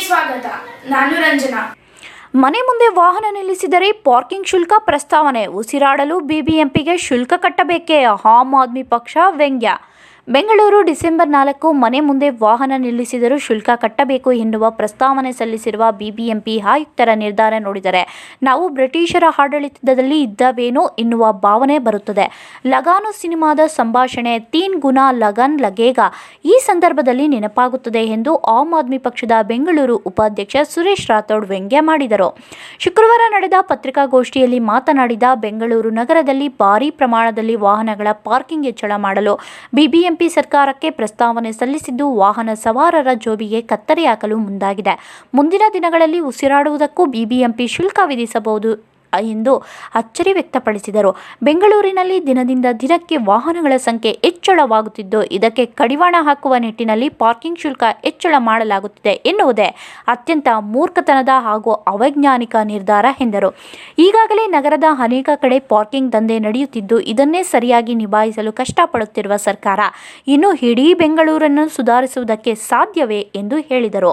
ಸ್ವಾಗತ, ನಾನು ರಂಜನಾ. ಮನೆ ಮುಂದೆ ವಾಹನ ನಿಲ್ಲಿಸಿದರೆ ಪಾರ್ಕಿಂಗ್ ಶುಲ್ಕ ಪ್ರಸ್ತಾವನೆ, ಉಸಿರಾಡಲು ಬಿಬಿಎಂಪಿಗೆ ಶುಲ್ಕ ಕಟ್ಟಬೇಕೇ, ಆಮ್ ಆದ್ಮಿ ಪಕ್ಷ ವ್ಯಂಗ್ಯ. ಬೆಂಗಳೂರು ಡಿಸೆಂಬರ್ ನಾಲ್ಕು ಮನೆ ಮುಂದೆ ವಾಹನ ನಿಲ್ಲಿಸಿದರೂ ಶುಲ್ಕ ಕಟ್ಟಬೇಕು ಎನ್ನುವ ಪ್ರಸ್ತಾವನೆ ಸಲ್ಲಿಸಿರುವ ಬಿಬಿಎಂಪಿ ಆಯುಕ್ತರ ನಿರ್ಧಾರ ನೋಡಿದರೆ, ನಾವು ಬ್ರಿಟಿಷರ ಆಡಳಿತದಲ್ಲಿ ಇದ್ದವೇನೋ ಎನ್ನುವ ಭಾವನೆ ಬರುತ್ತದೆ. ಲಗಾನು ಸಿನಿಮಾದ ಸಂಭಾಷಣೆ, ತೀನ್ ಗುನಾ ಲಗನ್ ಲಗೇಗ ಈ ಸಂದರ್ಭದಲ್ಲಿ ನೆನಪಾಗುತ್ತದೆ ಎಂದು ಆಮ್ ಆದ್ಮಿ ಪಕ್ಷದ ಬೆಂಗಳೂರು ಉಪಾಧ್ಯಕ್ಷ ಸುರೇಶ್ ರಾಥೋಡ್ ವ್ಯಂಗ್ಯ ಮಾಡಿದರು. ಶುಕ್ರವಾರ ನಡೆದ ಪತ್ರಿಕಾಗೋಷ್ಠಿಯಲ್ಲಿ ಮಾತನಾಡಿದ ಬೆಂಗಳೂರು ನಗರದಲ್ಲಿ ಭಾರೀ ಪ್ರಮಾಣದಲ್ಲಿ ವಾಹನಗಳ ಪಾರ್ಕಿಂಗ್ ಹೆಚ್ಚಳ ಮಾಡಲು ಬಿಬಿಎಂಪಿ ಸರ್ಕಾರಕ್ಕೆ ಪ್ರಸ್ತಾವನೆ ಸಲ್ಲಿಸಿದ್ದು ವಾಹನ ಸವಾರರ ಜೋಬಿಗೆ ಕತ್ತರಿ ಹಾಕಲು ಮುಂದಾಗಿದೆ. ಮುಂದಿನ ದಿನಗಳಲ್ಲಿ ಉಸಿರಾಡುವುದಕ್ಕೂ ಬಿಬಿಎಂಪಿ ಶುಲ್ಕ ವಿಧಿಸಬಹುದು. ಎಂದು ಅಚ್ಚರಿ ವ್ಯಕ್ತಪಡಿಸಿದರು. ಬೆಂಗಳೂರಿನಲ್ಲಿ ದಿನದಿಂದ ದಿನಕ್ಕೆ ವಾಹನಗಳ ಸಂಖ್ಯೆ ಹೆಚ್ಚಳವಾಗುತ್ತಿದ್ದು, ಇದಕ್ಕೆ ಕಡಿವಾಣ ಹಾಕುವ ನಿಟ್ಟಿನಲ್ಲಿ ಪಾರ್ಕಿಂಗ್ ಶುಲ್ಕ ಹೆಚ್ಚಳ ಮಾಡಲಾಗುತ್ತಿದೆ ಎನ್ನುವುದೇ ಅತ್ಯಂತ ಮೂರ್ಖತನದ ಹಾಗೂ ಅವೈಜ್ಞಾನಿಕ ನಿರ್ಧಾರ ಎಂದರು. ಈಗಾಗಲೇ ನಗರದ ಅನೇಕ ಕಡೆ ಪಾರ್ಕಿಂಗ್ ದಂಧೆ ನಡೆಯುತ್ತಿದ್ದು, ಇದನ್ನೇ ಸರಿಯಾಗಿ ನಿಭಾಯಿಸಲು ಕಷ್ಟಪಡುತ್ತಿರುವ ಸರ್ಕಾರ, ಇನ್ನು ಇಡೀ ಬೆಂಗಳೂರನ್ನು ಸುಧಾರಿಸುವುದಕ್ಕೆ ಸಾಧ್ಯವೇ ಎಂದು ಹೇಳಿದರು.